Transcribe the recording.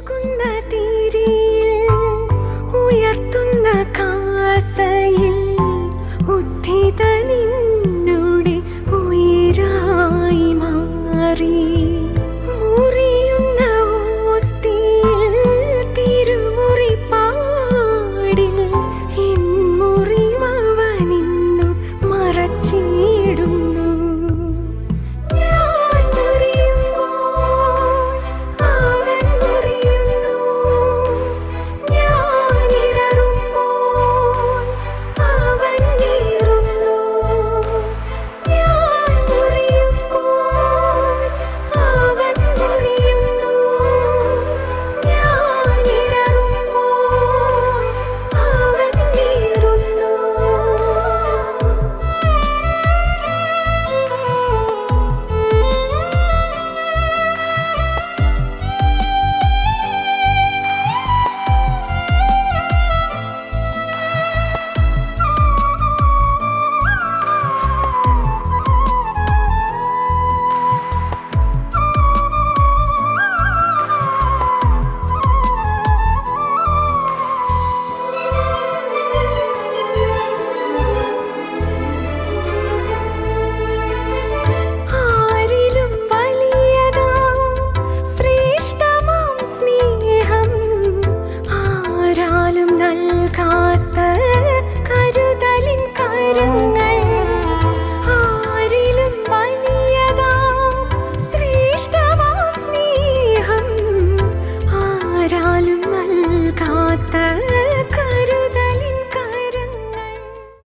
ഒഴുകുന്ന തീരിയിൽ ഉയർത്തുന്ന കാസയിൽ ഉദ്ധിതനിൽ